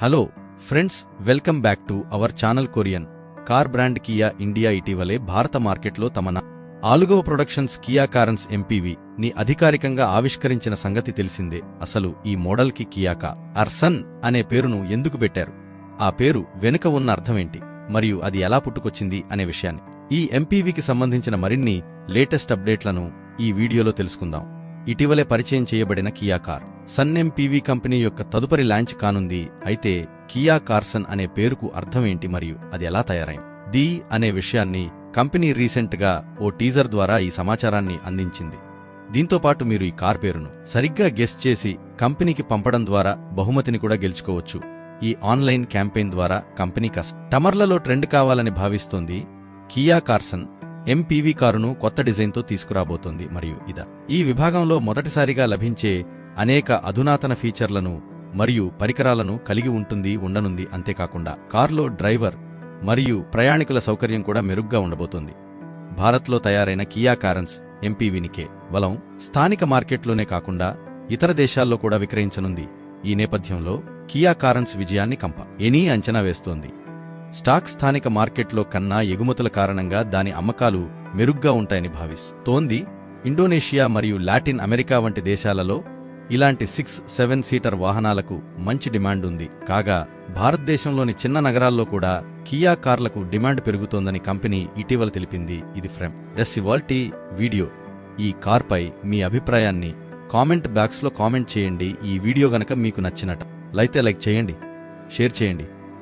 Hello friends welcome back to our channel Korean. Car brand Kia India ఇటీవలే భారత మార్కెట్లో తమ ఆలుగవ ప్రొడక్షన్స్ కియా కారన్స్ ఎంపీవి ని అధికారికంగా ఆవిష్కరించిన సంగతి తెలిసిందే. అసలు ఈ మోడల్కి కియాకా అర్సన్ అనే పేరును ఎందుకు పెట్టారు? ఆ పేరు వెనుక ఉన్న అర్థమేంటి? మరియు అది ఎలా పుట్టుకొచ్చింది అనే విషయాన్ని ఈ ఎంపీవీకి సంబంధించిన మరిన్ని లేటెస్ట్ అప్డేట్లను ఈ వీడియోలో తెలుసుకుందాం. ఇటీవలే పరిచయం చేయబడిన కియా కార్. సన్నెం పీవీ కంపెనీ యొక్క తదుపరి లాంచ్ కానుంది. అయితే కియా కార్సన్ అనే పేరుకు అర్థమేంటి మరియు అది ఎలా తయారైంది ది అనే విషయాన్ని కంపెనీ రీసెంట్గా ఓ టీజర్ ద్వారా ఈ సమాచారాన్ని అందించింది. దీంతోపాటు మీరు ఈ కార్ పేరును సరిగ్గా గెస్ చేసి కంపెనీకి పంపడం ద్వారా బహుమతిని కూడా గెలుచుకోవచ్చు. ఈ ఆన్లైన్ క్యాంపెయిన్ ద్వారా కంపెనీ కస్ టమర్లలో ట్రెండ్ కావాలని భావిస్తోంది కియా కార్సన్. ఎంపీవీ కారును కొత్త డిజైన్తో తీసుకురాబోతోంది మరియు ఇద. ఈ విభాగంలో మొదటిసారిగా లభించే అనేక అధునాతన ఫీచర్లను మరియు పరికరాలను కలిగి ఉంటుంది ఉండనుంది అంతేకాకుండా కార్లో డ్రైవర్ మరియు ప్రయాణికుల సౌకర్యం కూడా మెరుగ్గా ఉండబోతోంది. భారత్లో తయారైన కియా కారన్స్ ఎంపీవీనికే వలం స్థానిక మార్కెట్లోనే కాకుండా ఇతర దేశాల్లో కూడా విక్రయించనుంది. ఈ నేపథ్యంలో కియా కారన్స్ విజయాన్ని కంప. ఎనీ అంచనా వేస్తోంది. స్టాక్ స్థానిక మార్కెట్లో కన్నా ఎగుమతుల కారణంగా దాని అమ్మకాలు మెరుగ్గా ఉంటాయని భావిస్తోంది ఇండోనేషియా మరియు లాటిన్ అమెరికా వంటి దేశాలలో ఇలాంటి సిక్స్ సెవెన్ సీటర్ వాహనాలకు మంచి డిమాండ్ ఉంది. కాగా భారతదేశంలోని చిన్న నగరాల్లో కూడా కియా కార్లకు డిమాండ్ పెరుగుతోందని కంపెనీ ఇటీవల తెలిపింది. ఇది ఫ్రెమ్. డెస్ ఇవాల్టీ వీడియో. ఈ కార్పై మీ అభిప్రాయాన్ని కామెంట్ బాక్స్లో కామెంట్ చేయండి. ఈ వీడియో గనక మీకు నచ్చినట లైతే లైక్ చేయండి షేర్ చేయండి.